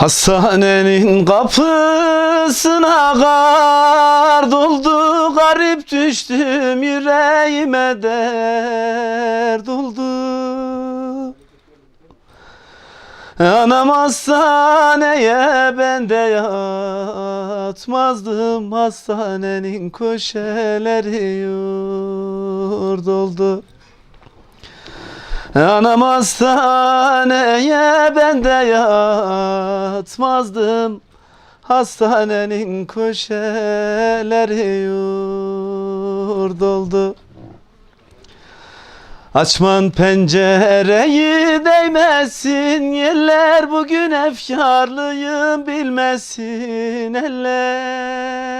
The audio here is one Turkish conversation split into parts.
Hastanenin kapısına kar doldu Garip düştüm yüreğime dert oldu Anam hastaneye ben de yatmazdım Hastanenin köşeleri yurt oldu Anam hastaneye ben de yatmazdım. Hastanenin köşeleri yurt Açman pencereyi değmesin Yerler bugün efkarlıyım bilmesin eller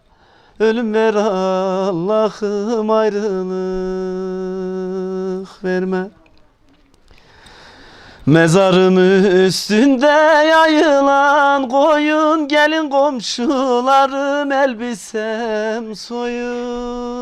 Ölüm ver Allah'ım ayrılık verme. Mezarım üstünde yayılan koyun Gelin komşularım elbisem soyun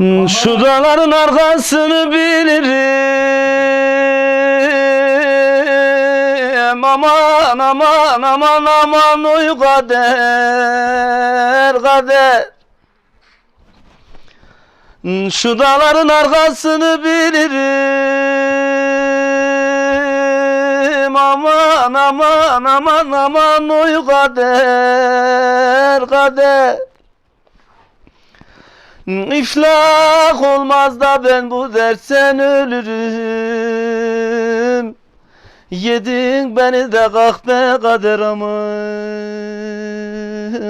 Şu dağların arkasını bilirim. Aman aman aman aman oy kader kader. Hmm, Şu dağların arkasını bilirim. Aman aman aman aman oy kader kader İflah olmaz da ben bu dersen ölürüm. Yedin beni de kalk be kader aman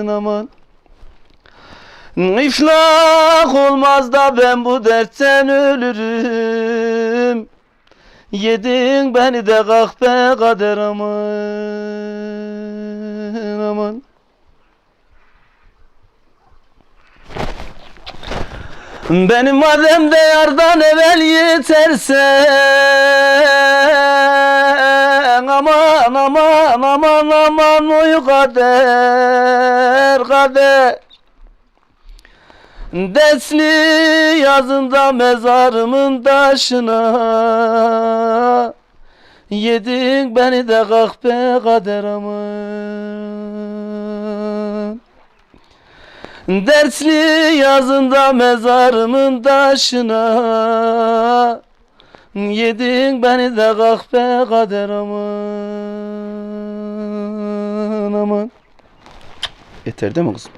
aman. İflah olmaz da ben bu dertten ölürüm. Yedin beni de kalk be kader aman aman Benim madem de yardan evvel yeterse Aman aman aman aman oy kader kader. Desli yazında mezarımın taşına Yedin beni de kalk be kader aman Dersli yazında mezarımın taşına Yedin beni de kalk be kader aman aman Yeter değil mi kızım?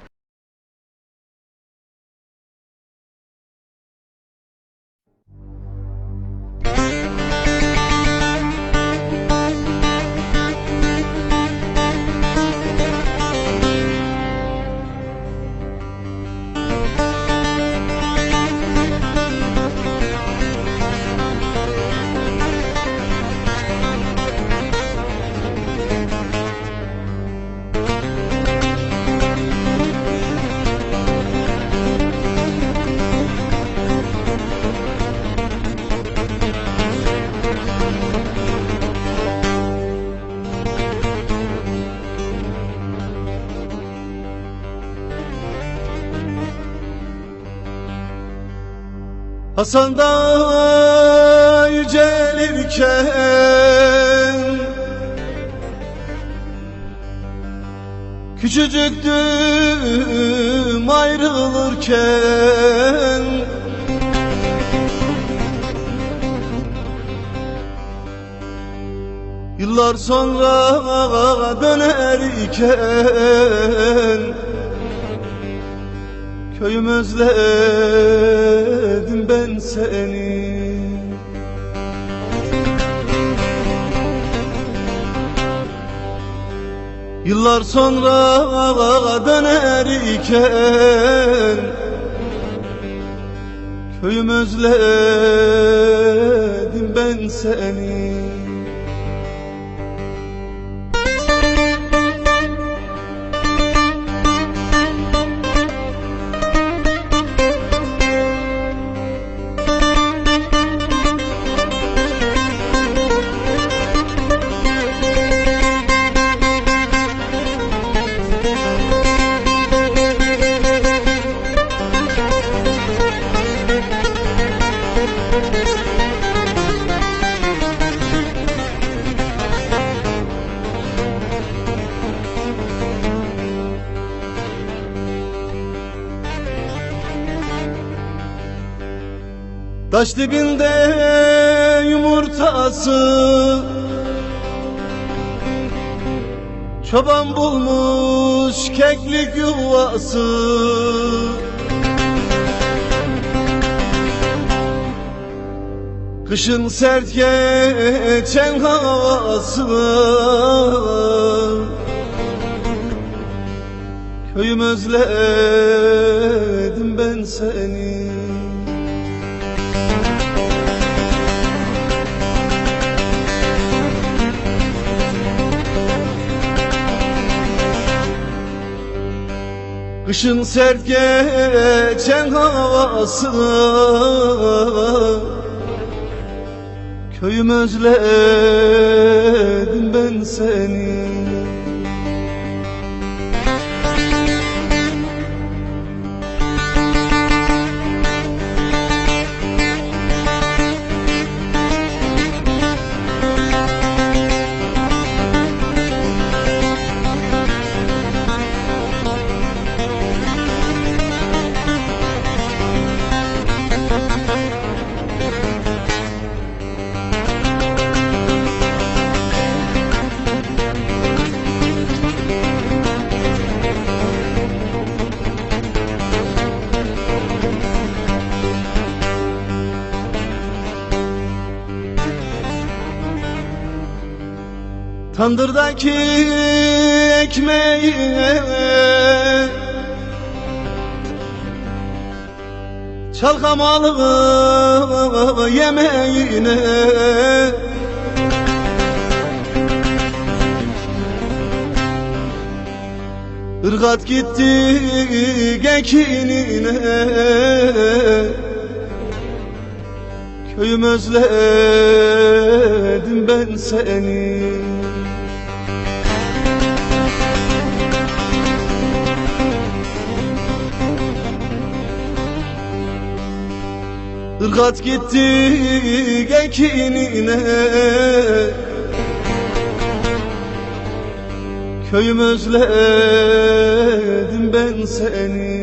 Hasan da yücelirken Küçücüktüm ayrılırken. Yıllar sonra dönerken Köyüm özledim ben seni. Yıllar sonra dönerken Köyüm özledim ben seni Taş dibinde yumurtası. Çoban bulmuş keklik yuvası. Kışın sert geçen havası. Köyüm özledim ben seni Kışın sert geçen havası. Köyüm özledim ben seni Tandırdaki ekmeğine Çalkamalı yemeğine. Irgat gitti gekinine Köyüm özledim ben seni Irgat gitti gekinine Köyüm özledim ben seni